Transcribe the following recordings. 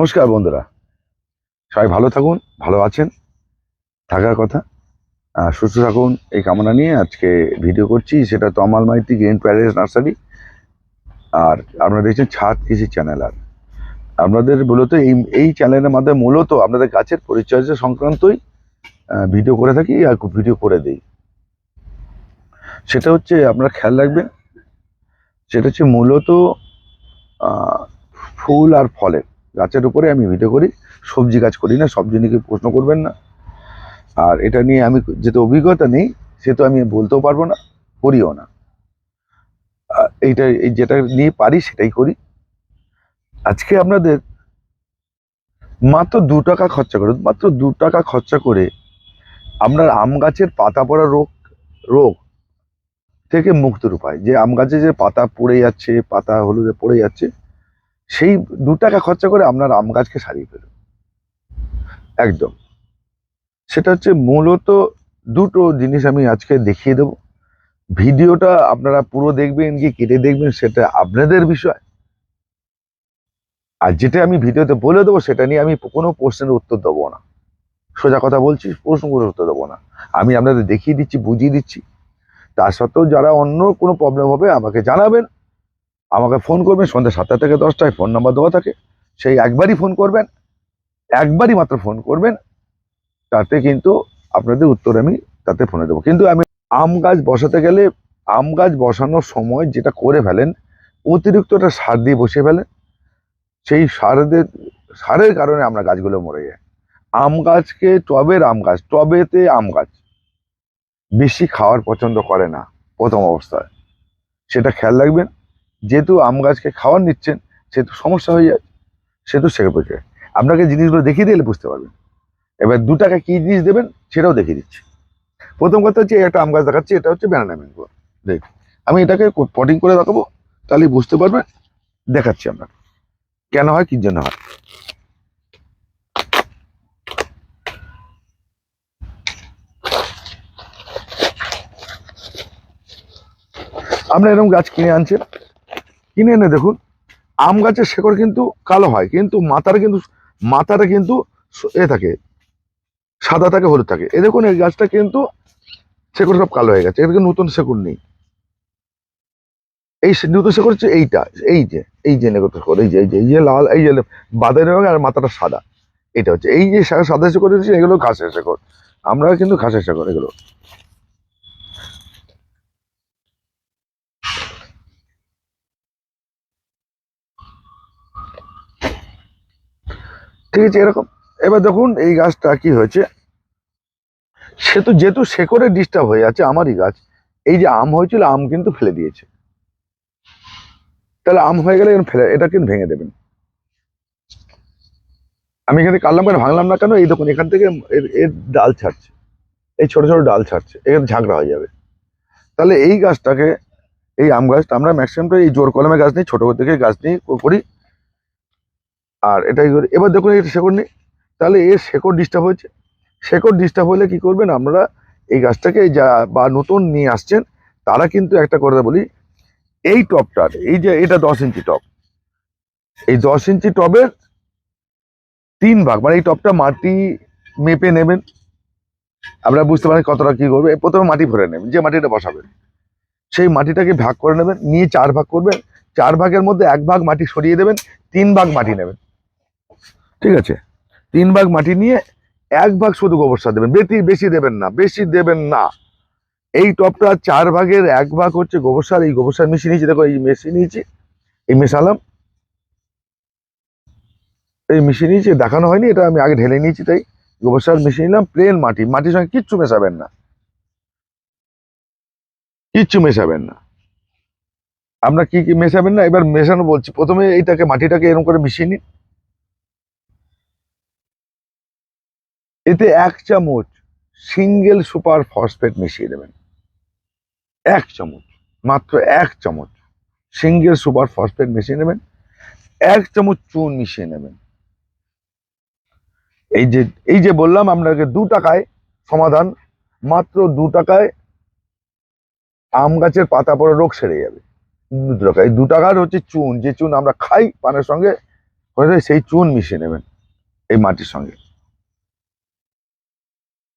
নমস্কার বন্ধুরা। সবাই ভালো থাকুন, ভালো আছেন, থাকার কথা। সুস্থ থাকুন, এই কামনা নিয়ে আজকে ভিডিও করছি। সেটা Tamal Maiti green Paris nursery. আর আপনারা দেখছেন ছাদ কৃষি চ্যানেল আর। আপনাদের মূলত এই এই চ্যানেলের মাধ্যমে মূলত আপনাদের গাছের পরিচর্যা সংক্রান্তই ভিডিও করে থাকি আর ভিডিও করে দিই। সেটা হচ্ছে আপনারা খেয়াল রাখবেন, সেটা হচ্ছে মূলত ফুল আর ফলের। গাছের উপরে আমি ভিডিও করি, সবজি গাছ করি না, সবজি নিয়ে প্রশ্ন করবেন না। আর এটা নিয়ে আমি যেহেতু অভিজ্ঞতা নেই সে তো আমি বলতেও পারব না, করিও না। এইটা, এই যেটা নিয়ে পারি, সেটাই করি। আজকে আপনাদের মাত্র দু টাকা খরচা করে, মাত্র দু টাকা খরচা করে আপনার আম গাছের পাতা পড়া রোগ রোগ থেকে মুক্তর উপায় যে আম গাছে যে পাতা পড়ে যাচ্ছে, পাতা হলুদে পড়ে যাচ্ছে সেই দু টাকা খরচা করে আপনার আম গাছকে সারিয়ে ফেলুন। একদম। সেটা হচ্ছে মূলত দুটো জিনিস আমি আজকে দেখিয়ে দেব। ভিডিওটা আপনারা পুরো দেখবেন কি কেটে দেখবেন সেটা আপনাদের বিষয়। আর যেটা আমি ভিডিওতে বলে দেবো সেটা নিয়ে আমি কোনো প্রশ্নের উত্তর দেবো না। সোজা কথা বলছি, প্রশ্ন করে উত্তর দেবো না। আমি আপনাদের দেখিয়ে দিচ্ছি, বুঝিয়ে দিচ্ছি। তা সত্ত্বেও যারা অন্য কোনো প্রবলেম হবে আমাকে জানাবেন। আমাকে ফোন করবেন, সন্ধ্যা সাতটা থেকে দশটায় ফোন নাম্বার দেওয়া থাকে। সেই একবারই ফোন করবেন, একবারই মাত্র ফোন করবেন, তাতে কিন্তু আপনাদের উত্তর আমি তাতে ফোনে দেবো। কিন্তু আমি আম গাছ বসাতে গেলে, আম গাছ বসানোর সময় যেটা করে ফেলেন অতিরিক্ত একটা সার দিয়ে বসে ফেলেন। সেই সারদের, সারের কারণে আমরা গাছগুলো মরে যায় আম গাছকে টবের আম গাছ, টবেতে আম গাছ। বেশি খাওয়ার পছন্দ করে না, প্রথম অবস্থায়। সেটা খেয়াল রাখবেন। যেহেতু আম গাছকে খাওয়ার নিচ্ছেন, সেহেতু সমস্যা হয়ে যায় সেহেতু পড়ছে আপনাকে জিনিসগুলো দেখিয়ে দিলে বুঝতে পারবেন। এবার দু টাকা কি জিনিস দেবেন, সেটাও দেখিয়ে দিচ্ছি। প্রথম কথা হচ্ছে, একটা আম গাছ দেখাচ্ছি, এটা হচ্ছে ব্যানানা ম্যাঙ্গো দেখ আমি এটাকে পটিং করে দেখাবো, তাহলে বুঝতে পারবেন, দেখাচ্ছি আপনাকে। কেন হয়, কি জন্য হয়? আপনারা এরকম গাছ কিনে আনছেন কিনে এনে দেখুন, আম গাছের শেকড় কিন্তু কালো হয়, কিন্তু মাথার কিন্তু মাথাটা কিন্তু এ থাকে, সাদা থাকে, হলুদ থাকে। এ দেখুন, এই গাছটা কিন্তু শেকড় সব কালো হয়ে গেছে কিন্তু নতুন শেকড় নেই। এই নতুন শেকড় হচ্ছে এইটা, এই যে এই যে নতুন শেকড়, এই যে এই যে এই যে লাল, এই যে বাদামি রঙ আর মাথাটা সাদা, এটা হচ্ছে। এই যে সাদা শেকড় হচ্ছে, এগুলো ঘাসের শেকড়। আমরা কিন্তু ঘাসের শেকড়, এগুলো। ঠিক আছে, এরকম। এবার দেখুন এই গাছটা কি হয়েছে। সে তো যেহেতু শেকড়ে ডিস্টার্ব হয়ে যাচ্ছে আমারই গাছ, এই যে আম হয়েছিল, আম কিন্তু ফেলে দিয়েছে। তাহলে আম হয়ে গেলে ফেলে, এটা কিন্তু ভেঙে দেবেন। আমি এখানে কাটলাম কেন, ভাঙলাম না কেন? এই দেখুন, এখান থেকে এর এর ডাল ছাড়ছে। এই ছোট ছোট ডাল ছাড়ছে, এখানে ঝাঁকড়া হয়ে যাবে। তাহলে এই গাছটাকে, এই আম গাছটা আমরা ম্যাক্সিমামটা এই জোর কলমে গাছ নিই ছোটো থেকে গাছ নিয়ে করি। আর এটাই এবার দেখুন এটা শেকড় নেই তাহলে এর শেকড় ডিস্টার্ব হয়েছে। শেকড় ডিস্টার্ব হলে কি করবেন আমরা এই গাছটাকে যা বা নতুন নিয়ে আসছেন, তারা কিন্তু একটা কথা বলি, এই টপটার এই যে এটা দশ ইঞ্চি টপ, এই দশ ইঞ্চি টবের তিন ভাগ মানে এই টপটা মাটি মেপে নেবেন আমরা বুঝতে পারেন কতটা কি করবে। প্রথমে মাটি ভরে নেবেন, যে মাটিটা বসাবেন, সেই মাটিটাকে ভাগ করে নেবেন, নিয়ে চার ভাগ করবেন, চার ভাগের মধ্যে এক ভাগ মাটি সরিয়ে দেবেন, তিন ভাগ মাটি নেবেন। ঠিক আছে? তিন ভাগ মাটি নিয়ে এক ভাগ শুধু গোবর সার দেবেন। বেশি বেশি দেবেন না, বেশি দেবেন না। এই টপটা চার ভাগের এক ভাগ হচ্ছে গোবর সার। এই গোবর সার মিশিয়ে নিয়েছি, দেখো এই মিশিয়ে নিয়েছি, এই মেশালাম। এই মিশিয়ে নিয়েছি, দেখানো হয়নি, এটা আমি আগে ঢেলে নিয়েছি তাই। গোবর সার মিশিয়ে নিলাম, প্লেন মাটি। মাটির সঙ্গে কিচ্ছু মেশাবেন না। কিচ্ছু মেশাবেন না। আপনার কি কি মেশাবেন না? এবার মেশানো বলছি। প্রথমে এইটাকে, মাটিটাকে এরকম করে মিশিয়ে নিন। এতে এক চামচ সিঙ্গেল সুপার ফসফেট মিশিয়ে দেবেন। এক চামচ, মাত্র এক চামচ সিঙ্গেল সুপার ফসফেট মিশিয়ে নেবেন। এক চামচ চুন মিশিয়ে নেবেন। এই যে এই যে বললাম, আপনাকে দু টাকায় সমাধান, মাত্র দু টাকায় আম গাছের পাতা পড়া রোগ সেরে যাবে। দু টাকা এই দু টাকার হচ্ছে চুন, যে চুন আমরা খাই পানের সঙ্গে সেই চুন মিশিয়ে নেবেন এই মাটির সঙ্গে।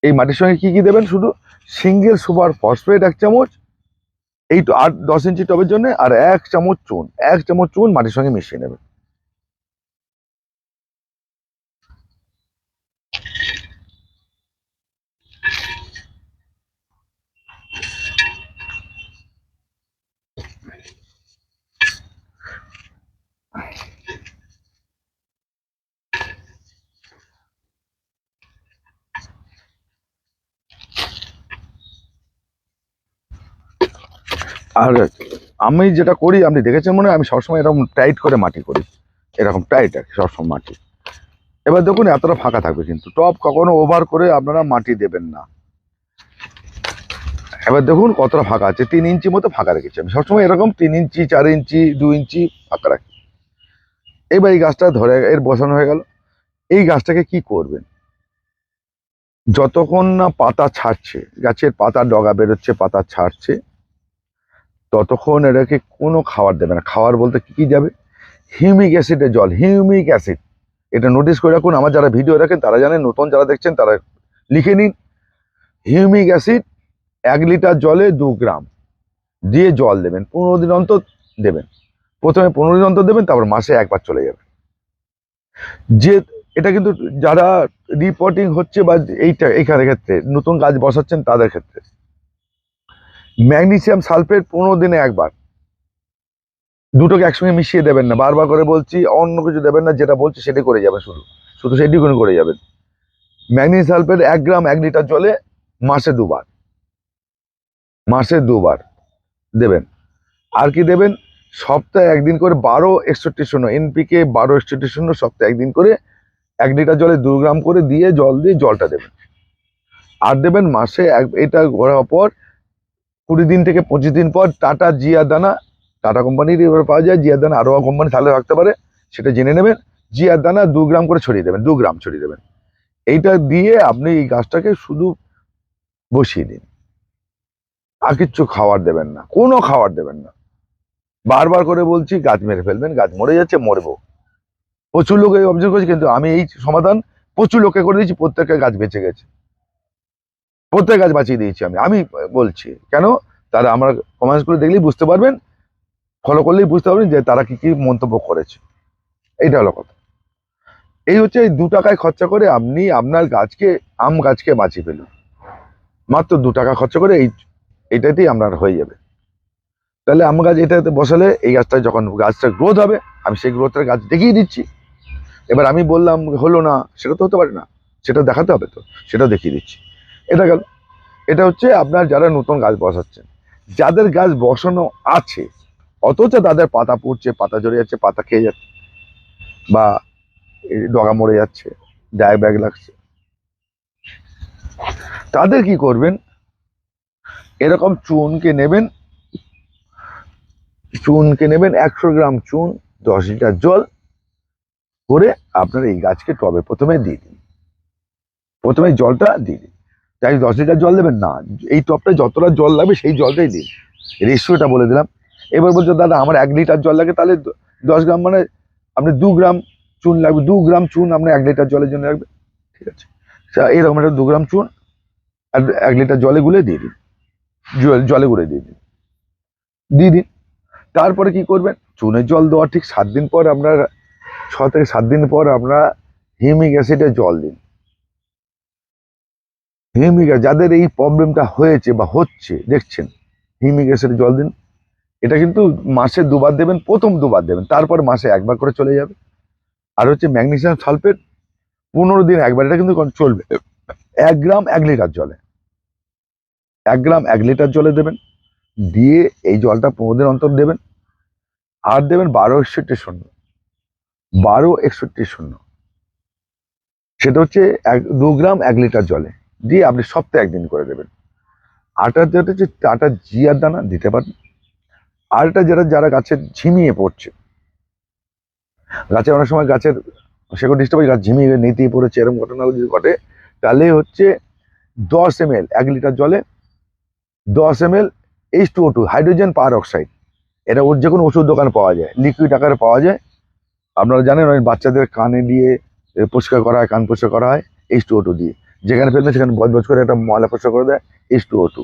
এই মাটির সঙ্গে কি কি দেবেন? শুধু সিঙ্গেল সুপার ফসফেট এক চামচ, এই আট দশ ইঞ্চি টবের জন্য, আর এক চামচ চুন, এক চামচ চুন মাটির সঙ্গে মিশিয়ে নেবেন। আর আমি যেটা করি, আপনি দেখেছেন মনে হয়, আমি সবসময় এরকম টাইট করে মাটি করি। এরকম টাইট আর কি, সবসময় মাটি। এবার দেখুন, এতটা ফাঁকা থাকবে কিন্তু। টপ কখনো ওভার করে আপনারা মাটি দেবেন না। এবার দেখুন, কতটা ফাঁকা আছে। তিন ইঞ্চি মতো ফাঁকা রেখেছি আমি। সবসময় এরকম তিন ইঞ্চি, চার ইঞ্চি, দু ইঞ্চি ফাঁকা রাখি। এবার এই গাছটা ধরে, এর বসানো হয়ে গেল। এই গাছটাকে কি করবেন? যতক্ষণ না পাতা ছাড়ছে, গাছের পাতা ডগা বেরোচ্ছে, পাতা ছাড়ছে ততক্ষণ এটাকে কোনো খাবার দেবে না। খাবার বলতে কি কি যাবে? হিউমিক অ্যাসিডের জল, হিউমিক অ্যাসিড। এটা নোটিস করে রাখুন, আমার যারা ভিডিও দেখেন, তারা জানেন, নতুন যারা দেখছেন, তারা লিখে নিন। হিউমিক অ্যাসিড এক লিটার জলে দু গ্রাম। দিয়ে জল দেবেন, পনেরো দিন অন্তর দেবেন। প্রথমে পনেরো দিন অন্তর দেবেন, তারপর মাসে একবার চলে যাবে। যে এটা কিন্তু যারা রিপোর্টিং হচ্ছে বা এইটা, এইখানের ক্ষেত্রে, নতুন গাছ বসাচ্ছেন তাদের ক্ষেত্রে। ম্যাগনেসিয়াম সালফেট পনেরো দিনে একবার। দুটোকে একসঙ্গে মিশিয়ে দেবেন না। বারবার করে বলছি, অন্য কিছু দেবেন না, যেটা বলছি সেটাই করে যাবেন শুধু। শুধু সেটি করে করে যাবেন। ম্যাগনেসিয়াম সালফেট এক গ্রাম এক লিটার জলে মাসে দুবার। মাসে দুবার দেবেন। আর কি দেবেন? সপ্তাহে একদিন করে বারো একষট্টি শূন্য এনপিকে বারো একষট্টি শূন্য সপ্তাহে একদিন করে এক লিটার জলে দু গ্রাম করে দিয়ে জল দিয়ে জলটা দেবেন। আর দেবেন মাসে এক, এটা করার পর কুড়ি দিন থেকে পঁচিশ দিন পর টাটা, জিয়া দানা, টাটা কোম্পানির এবার পাওয়া যায়। জিয়া দানা আরও কোম্পানি তাহলে থাকতে পারে, সেটা জেনে নেবেন। জিয়ার দানা দু গ্রাম করে ছড়িয়ে দেবেন, দু গ্রাম ছড়িয়ে দেবেন। এইটা দিয়ে আপনি এই গাছটাকে শুধু বসিয়ে দিন। আর কিচ্ছু খাবার দেবেন না, কোনো খাবার দেবেন না। বারবার করে বলছি, গাছ মেরে ফেলবেন, গাছ মরে যাচ্ছে, মরবো। প্রচুর লোক অবজার্ভ করেছে, কিন্তু আমি এই সমাধান প্রচুর লোককে করে দিয়েছি, প্রত্যেকটা গাছ বেঁচে গেছে। প্রত্যেক গাছ বাঁচিয়ে দিয়েছি আমি। আমি বলছি, কেন? তারা আমার কমেন্টসগুলো দেখলেই বুঝতে পারবেন ফলো করলেই বুঝতে পারবেন যে তারা কি কি মন্তব্য করেছে। এইটা হলো কথা। এই হচ্ছে এই দু টাকায় খরচা করে আপনি আপনার গাছকে, আম গাছকে বাঁচিয়ে ফেলুন। মাত্র দু টাকা খরচা করে এই, এটাতেই আপনার হয়ে যাবে। তাহলে আম গাছ এটাতে বসালে এই গাছটা যখন গাছটা গ্রোথ হবে, আমি সেই গ্রোথের গাছ দেখিয়ে দিচ্ছি। এবার আমি বললাম, হলো না, সেটা তো হতে পারে না। সেটা দেখাতে হবে তো, সেটা দেখিয়ে দিচ্ছি। এটা গেল। এটা হচ্ছে আপনার যারা নতুন গাছ বসাচ্ছেন যাদের গাছ বসানো আছে, অথচ তাদের পাতা পড়ছে, পাতা জড়ে যাচ্ছে, পাতা খেয়ে যাচ্ছে, বা ডগা মরে যাচ্ছে ডায় ব্যাগ লাগছে, তাদের কি করবেন? এরকম চুনকে নেবেন চুনকে নেবেন একশো গ্রাম চুন, দশ লিটার জল করে আপনার এই গাছকে টবে প্রথমে দিয়ে দিন। প্রথমে জলটা দিয়ে দিন। তাই দশ লিটার জল দেবেন না, এই টপটা যতটা জল লাগবে সেই জলটাই দিন। রেশিওটা বলে দিলাম। এবার বলছো, দাদা, আমার এক লিটার জল লাগে, তাহলে দশ গ্রাম মানে আপনি দু গ্রাম চুন লাগবে, দু গ্রাম চুন আপনি এক লিটার জলের জন্য লাগবে ঠিক আছে। এরকম একটা দু গ্রাম চুন আর এক লিটার জলে গুলে দিয়ে দিন। জল- জলে গুলে দিয়ে দিন। দিয়ে দিন। তারপরে কি করবেন? চুনের জল দেওয়ার ঠিক সাত দিন পর আপনার, ছ থেকে সাত দিন পর আমরা হিউমিক অ্যাসিডের জল দিন। হিউমিক যাদের এই প্রবলেমটা হয়েছে বা হচ্ছে, দেখছেন অ্যাসিডের জল দিন। এটা কিন্তু মাসে দুবার দেবেন, প্রথম দুবার দেবেন, তারপর মাসে একবার করে চলে যাবে। আর হচ্ছে ম্যাগনেশিয়াম সালফেট, পনেরো দিন একবার, এটা কিন্তু চলবে। এক গ্রাম এক লিটার জলে। এক গ্রাম এক লিটার জলে দেবেন, দিয়ে এই জলটা পনেরো দিন অন্তর দেবেন। আর দেবেন বারো একষট্টি শূন্য। বারো একষট্টি শূন্য। সেটা হচ্ছে এক দু গ্রাম এক লিটার জলে। দিয়ে আপনি সপ্তাহে একদিন করে দেবেন। আটা যেটা হচ্ছে টাটা জিয়ার দানা দিতে পারেন। আর এটা যেটা যারা গাছের ঝিমিয়ে পড়ছে। গাছে অনেক সময় গাছের সেগুলো ডিস্টার্ব গাছ ঝিমিয়ে নিতেই পড়েছে, এরকম ঘটনা যদি ঘটে, তাহলে হচ্ছে দশ এম এল এক লিটার জলে দশ M L H two O two hydrogen peroxide এটা ওর যে কোনো ওষুধ দোকানে পাওয়া যায় লিকুইড আকারে পাওয়া যায়। আপনারা জানেন ওই বাচ্চাদের কানে দিয়ে পরিষ্কার করা হয়, কান পরিষ্কার করা হয় এইচ টু ও টু দিয়ে। যেখানে ফেলবেন সেখানে বজ বজ করে একটা ময়লা পরিষ্কার করে দেয় H two O two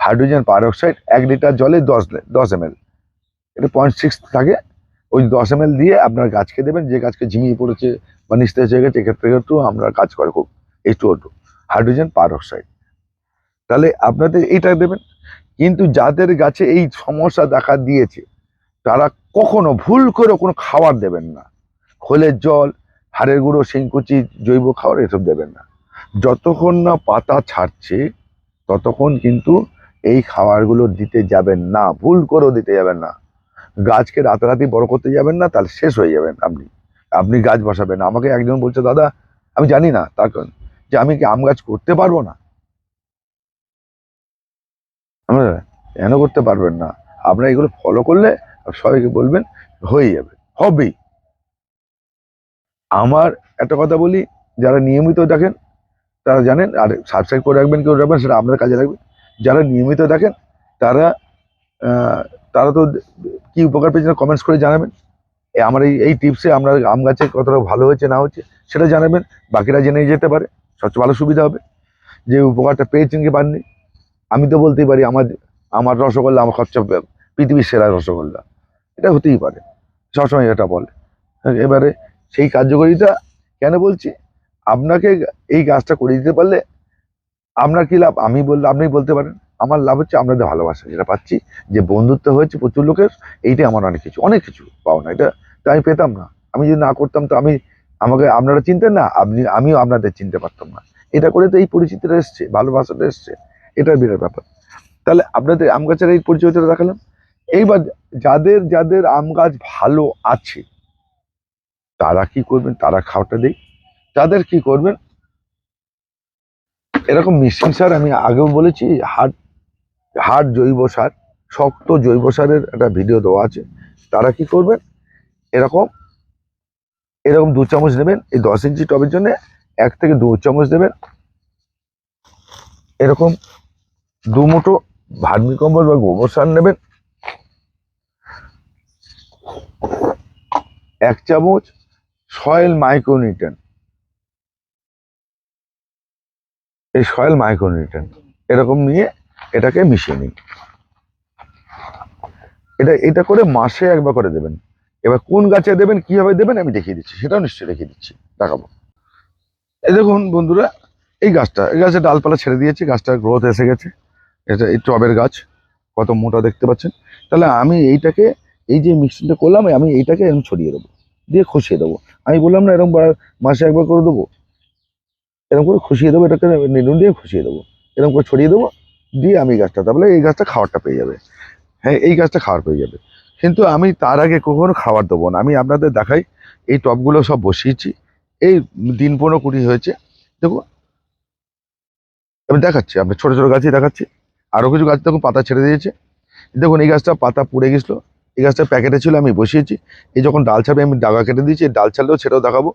hydrogen peroxide এক লিটার জলে দশ দশ এম এটা পয়েন্ট সিক্স থাকে। ওই দশ এম দিয়ে আপনার গাছকে দেবেন। যে গাছকে ঝিমিয়ে পড়েছে বা নিস্তেজ হয়ে গেছে, এক্ষেত্রে একটু আমরা কাজ করে খুব H two O two hydrogen peroxide. তাহলে আপনাদের এইটা দেবেন। কিন্তু যাদের গাছে এই সমস্যা দেখা দিয়েছে, তারা কখনো ভুল করে কোনো খাবার দেবেন না। খোলের জল, হাড়ের গুঁড়ো, শিংকুচি, জৈব খাবার এসব দেবেন না। যতক্ষণ না পাতা ছাড়ছে, ততক্ষণ কিন্তু এই খাবারগুলো দিতে যাবেন না, ভুল করেও দিতে যাবেন না। গাছকে রাতারাতি বড় করতে যাবেন না, তাহলে শেষ হয়ে যাবেন আপনি। আপনি গাছ বসাবেন। আমাকে একজন বলছে, দাদা, আমি জানি না তার কারণ যে আমি কি আম গাছ করতে পারব না? কেন করতে পারবেন না? আপনারা এগুলো ফলো করলে সবাইকে বলবেন, হয়ে যাবে। হবেই। আমার একটা কথা বলি, যারা নিয়মিত দেখেন তারা জানেন, আর সাবস্ক্রাইব করে রাখবেন, কেউ রাখবেন সেটা আপনার কাজে লাগবে। যারা নিয়মিত দেখেন, তারা তারা তো কী উপকার পেয়েছেন কমেন্টস করে জানাবেন। আমার এই এই টিপসে আমরা আম গাছে কতটা ভালো হয়েছে, না হচ্ছে সেটা জানাবেন। বাকিরা জেনে যেতে পারে, সবচেয়ে ভালো সুবিধা হবে। যে উপকারটা পেয়েছেন কি পাননি, আমি তো বলতেই পারি, আমার আমার রসগোল্লা আমার সবচেয়ে পৃথিবীর সেরা রসগোল্লা। এটা হতেই পারে, সবসময় এটা বলে। এবারে সেই কার্যকারিতা কেন বলছি? আপনাকে এই কাজটা করে দিতে পারলে আপনার কি লাভ? আমি বললে আপনি বলতে পারেন। আমার লাভ হচ্ছে আপনাদের ভালোবাসা, যেটা পাচ্ছি, যে বন্ধুত্ব হয়েছে প্রচুর লোকের, এইটাই আমার অনেক কিছু অনেক কিছু পাওনা। এটা তো আমি পেতাম না। আমি যদি না করতাম তো আমি, আমাকে আপনারা চিনতেন না, আপনি, আমিও আপনাদের চিনতে পারতাম না। এটা করে তো এই পরিচিতিটা এসছে, ভালোবাসাটা এসছে এটার বিরাট ব্যাপার। তাহলে আপনাদের আম গাছের এই পরিচয়টা দেখালাম। এইবার যাদের যাদের আম গাছ ভালো আছে, তারা কি করবেন? তারা খাওয়াটা দেই। তাদের কি করবেন? এরকম মিশ্রিন সার আমি আগেও বলেছি, হাট হাট জৈব সার, শক্ত জৈব সারের একটা ভিডিও দেওয়া আছে। তারা কি করবেন? এরকম এরকম দু চামচ নেবেন, এই দশ ইঞ্চি টবের জন্য এক থেকে দু চামচ দেবেন। এরকম দু মুঠো ভার্মি কম্বল বা গোবর সার নেবেন। এক চামচ সয়েল মাইক্রোনিউট্রেন। এই সয়েল মাইক্রোনিউট্রেন এরকম নিয়ে এটাকে মিশিয়ে নিন। এটা এটা করে মাসে একবার করে দেবেন। এবার কোন গাছে দেবেন, কীভাবে দেবেন, আমি দেখিয়ে দিচ্ছি। সেটাও নিশ্চয়ই দেখিয়ে দিচ্ছি। দেখাবো। এই দেখুন বন্ধুরা, এই গাছটা, এই গাছের ডালপালা ছেড়ে দিয়েছি। গাছটার গ্রোথ এসে গেছে। এটা এই টবের গাছ, কত মোটা দেখতে পাচ্ছেন। তাহলে আমি এইটাকে, এই যে মিক্সিংটা করলাম, আমি এইটাকে এরকম ছড়িয়ে দেবো। দিয়ে খসিয়ে দেবো। আমি বললাম না, এরকম মাসে একবার করে দেবো। এরকম করে খুশিয়ে দেবো, এটাকে নিলুন দিয়ে খুশিয়ে দেবো। এরকম করে ছড়িয়ে দেবো, দিয়ে আমি গাছটা তাহলে এই গাছটা খাবারটা পেয়ে যাবে। হ্যাঁ এই গাছটা খাবার পেয়ে যাবে। কিন্তু আমি তার আগে কখনো খাবার দেবো না। আমি আপনাদের দেখাই, এই টবগুলো সব বসিয়েছি। এই দিন পনেরো কুড়ি হয়েছে। দেখুন, আমি দেখাচ্ছি আপনি ছোটো ছোটো গাছই দেখাচ্ছি। আরও কিছু গাছ দেখুন, পাতা ছেড়ে দিয়েছে। দেখুন, এই গাছটা পাতা পুড়ে গেছিল। এই গাছটা প্যাকেটে ছিল, আমি বসিয়েছি। এই যখন ডাল ছাড়বে, আমি ডাগা কেটে দিয়েছি ডাল ছাড়লেও সেটাও দেখাবো।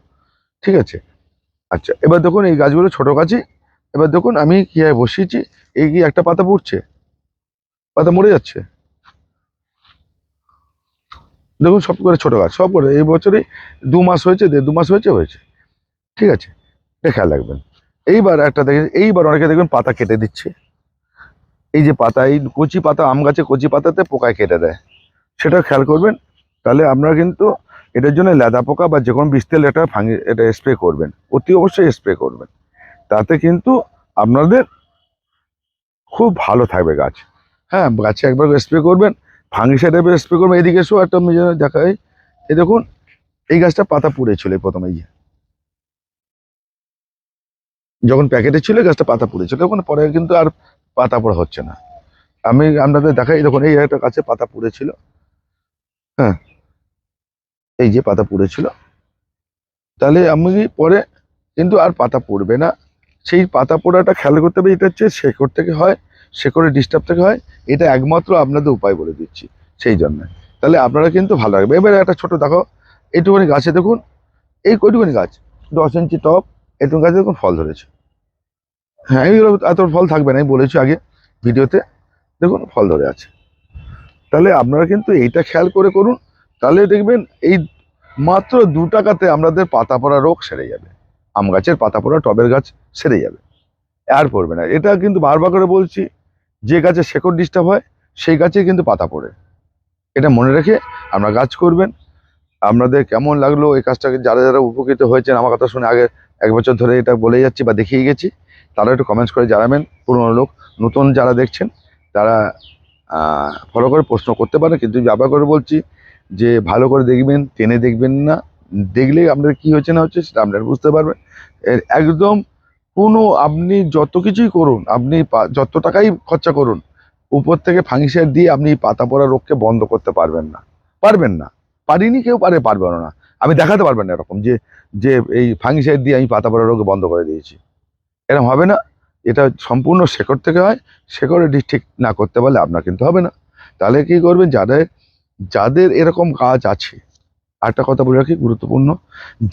ঠিক আছে? আচ্ছা এবার দেখুন এই গাছগুলো ছোটো গাছই। এবার দেখুন আমি কীভাবে বসিয়েছি, এই কি একটা পাতা পুড়ছে? পাতা মরে যাচ্ছে। দেখুন সব করে ছোটো গাছ, সব করে, এই বছরে দু মাস হয়েছে দু মাস হয়েছে হয়েছে। ঠিক আছে, এটা খেয়াল রাখবেন। এইবার একটা দেখেন, এইবার অনেকে দেখবেন পাতা কেটে দিচ্ছে। এই যে পাতা, এই কচি পাতা, আম গাছে কচি পাতাতে পোকায় কেটে দেয়। সেটা খেয়াল করবেন, তাহলে আমরা কিন্তু এটার জন্য লেদা পোকা বা যে কোনো বিস্তেল তেল এটা ভাঙি, এটা স্প্রে করবেন। অতি অবশ্যই স্প্রে করবেন। তাতে কিন্তু আপনাদের খুব ভালো থাকবে গাছ। হ্যাঁ গাছে একবার স্প্রে করবেন ফাঙ্গিসাইড স্প্রে করবেন, এদিকে এসো, একটা যেন দেখাই এই দেখুন, এই গাছটা পাতা পুড়ে ছিল প্রথমে যে। যখন প্যাকেটে ছিল গাছটা পাতা পুড়ে ছিল। পরে কিন্তু আর পাতা পড়া হচ্ছে না। আমি আপনাদের দেখাই দেখুন, এই একটা গাছে পাতা পুড়ে ছিল। হ্যাঁ। এই যে পাতা পুড়ে ছিল। তাহলে আমি পরে কিন্তু আর পাতা পড়বে না। সেই পাতা পোড়াটা খেয়াল করতে হবে, এটা হচ্ছে শেকড় থেকে হয়, শেকড়ের ডিস্টার্ব থেকে হয়, এটা একমাত্র আপনাদের উপায় বলে দিচ্ছি সেই জন্য। তাহলে আপনারা কিন্তু ভালো লাগবে এবারে একটা ছোট দেখো এইটুকুনি গাছে দেখুন, এই কইটুকুনি গাছ, দশ ইঞ্চি টপ এটুকু গাছে দেখুন ফল ধরেছে। হ্যাঁ এইগুলো এত ফল থাকবে না, আমি বলেছি আগে ভিডিওতে, দেখুন ফল ধরে আছে। তাহলে আপনারা কিন্তু এইটা খেয়াল করে করুন তাহলে দেখবেন এই মাত্র দু টাকাতে আমাদের পাতা পড়া রোগ সেরে যাবে। আম গাছের পাতা পড়া টবের গাছ সেরে যাবে। আর পড়বে না। এটা কিন্তু বারবার করে বলছি, যে গাছে শেকড় ডিস্টার্ব হয়, সেই গাছে কিন্তু পাতা পড়ে। এটা মনে রেখে আপনারা গাছ করবেন। আপনাদের কেমন লাগল? এই কাজটাকে যারা যারা উপকৃত হয়েছেন, আমার কথা শুনে আগে এক বছর ধরে এটা বলে যাচ্ছি বা দেখিয়ে গেছি, তারা একটু কমেন্টস করে জানাবেন। পুরনো লোক, নতুন যারা দেখছেন, তারা ফলো করে প্রশ্ন করতে পারেন কিন্তু ব্যাপার করে বলছি যে ভালো করে দেখবেন, টেনে দেখবেন না, দেখলে আপনার কি হচ্ছে না হচ্ছে সেটা আপনারা বুঝতে পারবেন। একদম কোনো আপনি যত কিছুই করুন, আপনি যত টাকাই খরচা করুন, উপর থেকে ফাঙ্গিসাইড দিয়ে আপনি পাতা পড়া রোগকে বন্ধ করতে পারবেন না। পারবেন না। পারিনি কেউ পারে পারবেন না। আমি দেখাতে পারবেন না এরকম যে যে এই ফাঙ্গিসাইড দিয়ে আমি পাতা পড়া রোগে বন্ধ করে দিয়েছি। এরকম হবে না। এটা সম্পূর্ণ শেকড় থেকে হয়। শেকড়ে ডি- ঠিক না করতে পারলে আপনার কিন্তু হবে না। তাহলে কি করবেন? যাদের যাদের এরকম কাজ আছে, আরেকটা কথা বলে রাখি, গুরুত্বপূর্ণ,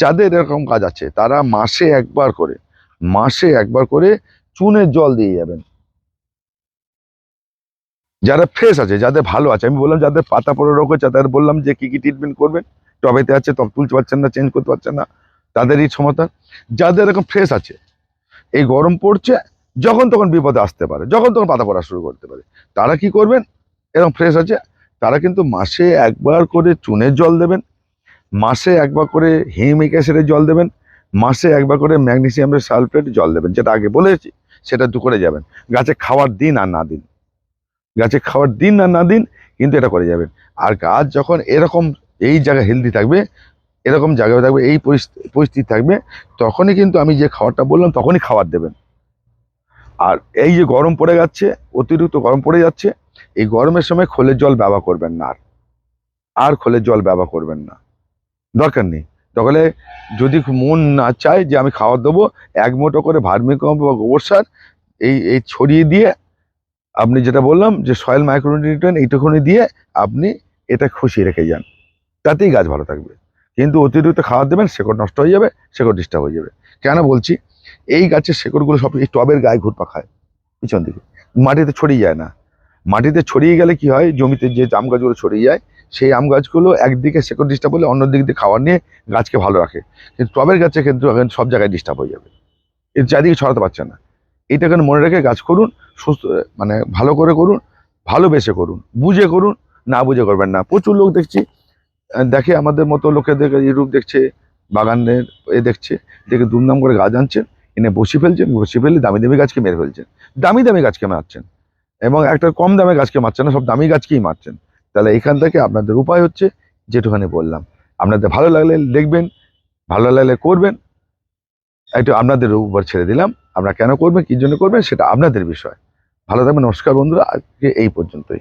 যাদের এরকম কাজ আছে, তারা মাসে একবার করে, মাসে একবার করে চুনের জল দিয়ে যাবেন। যারা ফ্রেশ আছে, যাদের ভালো আছে, আমি বললাম যাদের পাতা পড়ে রোগ হচ্ছে তাদের বললাম যে কি কি ট্রিটমেন্ট করবেন, টবেতে আছে, টব তুলতে পারছেন না চেঞ্জ করতে পারছেন না, তাদেরই ক্ষমতা যাদের এরকম ফ্রেশ আছে, এই গরম পড়ছে, যখন তখন বিপদে আসতে পারে, যখন তখন পাতা পড়া শুরু করতে পারে, তারা কি করবেন? এরকম ফ্রেশ আছে তারা কিন্তু মাসে একবার করে চুনের জল দেবেন, মাসে একবার করে হিমিক অ্যাসিডের জল দেবেন, মাসে একবার করে ম্যাগনেসিয়ামের সালফেট জল দেবেন, যেটা আগে বলেছি, সেটা দু করে যাবেন। গাছে খাওয়ার দিন আর না দিন। গাছে খাওয়ার দিন আর না দিন, কিন্তু এটা করে যাবেন। আর গাছ যখন এরকম এই জায়গায় হেলদি থাকবে, এরকম জায়গায় থাকবে, এই পরিস্থিতি পরিস্থিতি থাকবে, তখনই কিন্তু আমি যে খাবারটা বললাম, তখনই খাবার দেবেন। আর এই যে গরম পড়ে যাচ্ছে, অতিরিক্ত গরম পড়ে যাচ্ছে এই গরমের সময় খোলের জল ব্যবহার করবেন না আর। আর খোলের জল ব্যবহার করবেন না। দরকার নেই। তাহলে যদি মন না চায় যে আমি খাবার দেবো, এক মুঠো করে ভার্মিকম বা গোবর সার এই এই ছড়িয়ে দিয়ে আপনি যেটা বললাম যে সয়েল মাইক্রোনিউট্রিয়েন্ট এইটুকুনি দিয়ে আপনি এটা খুশি রেখে যান। তাতেই গাছ ভালো থাকবে। কিন্তু অতিরিক্ত খাবার দেবেন, শেকড় নষ্ট হয়ে যাবে, শেকড় ডিস্টার্ব হয়ে যাবে। কেন বলছি? এই গাছের শেকড়গুলো সব এই টবের গায়ে ঘুরপা খায়, পিছন দিকে। মাটিতে ছড়িয়ে যায় না। মাটিতে ছড়িয়ে গেলে কি হয়? জমিতে যে আম গাছগুলো ছড়িয়ে যায়, সেই আম গাছগুলো একদিকে শেকড় ডিস্টার্ব হলে অন্য দিক দিয়ে খাবার নিয়ে গাছকে ভালো রাখে। কিন্তু টবের গাছে কিন্তু এখন সব জায়গায় ডিস্টার্ব হয়ে যাবে। এর চারিদিকে ছড়াতে পারছে না। এটা কেন মনে রেখে গাছ করুন, সুস্থ মানে ভালো করে করুন, ভালোবেসে করুন, বুঝে করুন, না বুঝে করবেন না। প্রচুর লোক দেখছি দেখে আমাদের মতো লোকে দেখে ইউটিউব দেখছে, বাগানের এ দেখছে, দেখে দুমদাম করে গাছ আনছেন, এনে বসি ফেলছেন বসি ফেলে দামি দামি গাছকে মেরে ফেলছেন। দামি দামি গাছকে মারছেন এবং একটা কম দামে গাছকে মারছেন না, সব দামি গাছকেই মারছেন। তাহলে এখান থেকে আপনাদের উপায় হচ্ছে যেটুখানি বললাম। আপনাদের ভালো লাগলে দেখবেন, ভালো লাগলে করবেন। একটু আপনাদের উপর ছেড়ে দিলাম আপনারা কেন করবেন কী জন্য করবেন সেটা আপনাদের বিষয়। ভালো থাকবেন, নমস্কার বন্ধুরা, আজকে এই পর্যন্তই।